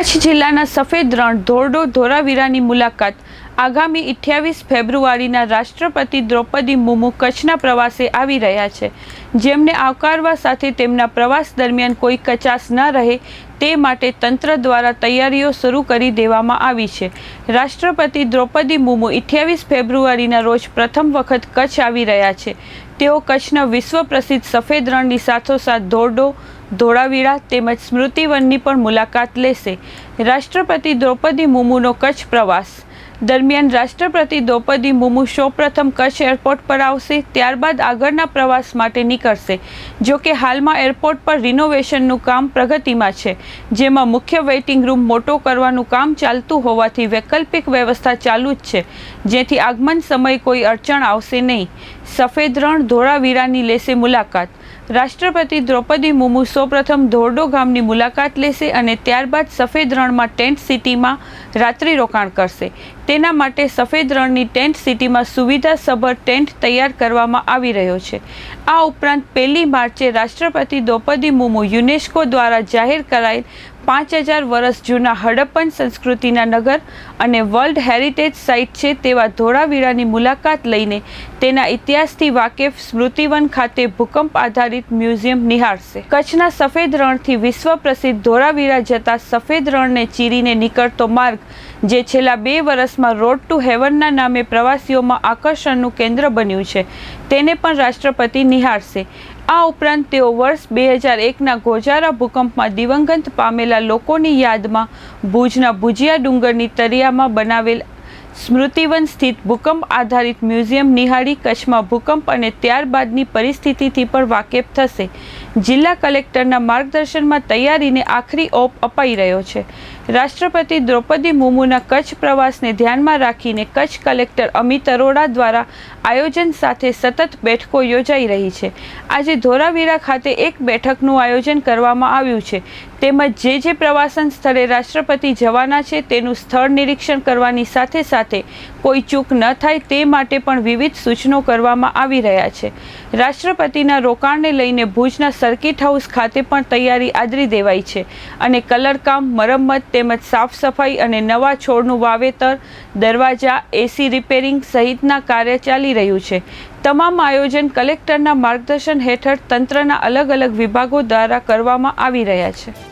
કચ્છ જિલ્લાના સફેદ રણ ધોરડો ધોરાવીરાની મુલાકાત. આગામી અઠ્યાવીસ ફેબ્રુઆરીના રાષ્ટ્રપતિ દ્રૌપદી મુર્મુ કચ્છના પ્રવાસે આવી રહ્યા છે. જેમને આવકારવા સાથે તેમના પ્રવાસ દરમિયાન કોઈ કચાશ ન રહે તે માટે તંત્ર દ્વારા તૈયારીઓ શરૂ કરી દેવામાં આવી છે. રાષ્ટ્રપતિ દ્રૌપદી મુર્મુ અઠ્યાવીસ ફેબ્રુઆરીના રોજ પ્રથમ વખત કચ્છ આવી રહ્યા છે. તેઓ કચ્છના વિશ્વ પ્રસિદ્ધ સફેદ રણની સાથોસાથ ધોરડો ધોળાવીરા તેમજ સ્મૃતિવનની પણ મુલાકાત લેશે. રાષ્ટ્રપતિ દ્રૌપદી મુર્મુનો કચ્છ પ્રવાસ. દરમિયાન રાષ્ટ્રપતિ દ્રૌપદી મુર્મુ સૌપ્રથમ કચ્છ એરપોર્ટ પર આવશે, ત્યારબાદ આગળના પ્રવાસ માટે નીકળશે. જો કે હાલમાં એરપોર્ટ પર રિનોવેશનનું કામ પ્રગતિમાં છે. જેમાં મુખ્ય વેઇટિંગ રૂમ મોટો કરવાનું કામ ચાલતું હોવાથી વૈકલ્પિક વ્યવસ્થા ચાલુ જ છે. જેથી આગમન સમયે કોઈ અડચણ આવશે નહીં. સફેદ રણ ધોળાવીરાની લેશે મુલાકાત. રાષ્ટ્રપતિ દ્રૌપદી મુર્મુ સૌપ્રથમ ધોરડો ગામની મુલાકાત લેશે અને ત્યારબાદ સફેદ રણમાં ટેન્ટ સિટીમાં રાત્રિ રોકાણ કરશે. તેના માટે સફેદ રણની ટેન્ટ સિટીમાં સુવિધાસભર ટેન્ટ તૈયાર કરવામાં આવી રહ્યો છે. આ ઉપરાંત પહેલી માર્ચે રાષ્ટ્રપતિ દ્રૌપદી મુર્મુ યુનેસ્કો દ્વારા જાહેર કરાયેલ પાંચ હજાર વર્ષ જૂના હડપ્પન સંસ્કૃતિના નગર અને વર્લ્ડ હેરિટેજ સાઇટ છે તેવા ધોળાવીરાની મુલાકાત લઈને તેના ઇતિહાસથી વાકેફ સ્મૃતિવન ખાતે ભૂકંપ આધારિત મ્યુઝિયમ નિહાળશે. કચ્છના સફેદ રણથી વિશ્વ પ્રસિદ્ધ ધોળાવીરા જતા સફેદ રણને ચીરીને નીકળતો માર્ગ, જે છેલ્લા બે વર્ષમાં રોડ ટુ હેવનના નામે પ્રવાસીઓમાં આકર્ષણનું કેન્દ્ર બન્યું છે. તેને પણ રાષ્ટ્રપતિ નિહાળશે. આ ઉપરાંત તેઓ વર્ષ બે હજાર એકના ગોજારા ભૂકંપમાં દિવંગત પામેલા લોકોની યાદમાં ભુજના ભુજિયા ડુંગરની તરિયામાં બનાવેલ સ્મૃતિવન સ્થિત ભૂકંપ આધારિત મ્યુઝિયમ નિહાળી કચ્છમાં ભૂકંપ અને ત્યારબાદની પરિસ્થિતિથી પણ વાકેફ થશે. જિલ્લા કલેક્ટરના માર્ગદર્શનમાં તૈયારીને આખરી ઓપ અપાઈ રહ્યો છે. રાષ્ટ્રપતિ દ્રૌપદી મુર્મુના કચ્છ પ્રવાસને ધ્યાનમાં રાખીને કચ્છ કલેક્ટર અમિત અરોડા દ્વારા આયોજન સાથે સતત બેઠકો યોજાઈ રહી છે. આજે ધોરાવીરા ખાતે એક બેઠકનું આયોજન કરવામાં આવ્યું છે. તેમજ જે જે પ્રવાસન સ્થળે રાષ્ટ્રપતિ જવાના છે તેનું સ્થળ નિરીક્ષણ કરવાની સાથે સાથે કોઈ ચૂક ન થાય તે માટે પણ વિવિધ સૂચનો કરવામાં આવી રહ્યા છે. રાષ્ટ્રપતિના રોકાણને લઈને ભુજના સર્કિટ હાઉસ ખાતે પણ તૈયારી આદરી દેવાઈ છે અને કલરકામ, મરમ્મત તેમજ સાફ સફાઈ અને નવા છોડનું વાવેતર, દરવાજા એસી રિપેરિંગ સહિતના કાર્ય ચાલી રહ્યું છે. તમામ આયોજન કલેક્ટરના માર્ગદર્શન હેઠળ તંત્રના અલગ અલગ વિભાગો દ્વારા કરવામાં આવી રહ્યા છે.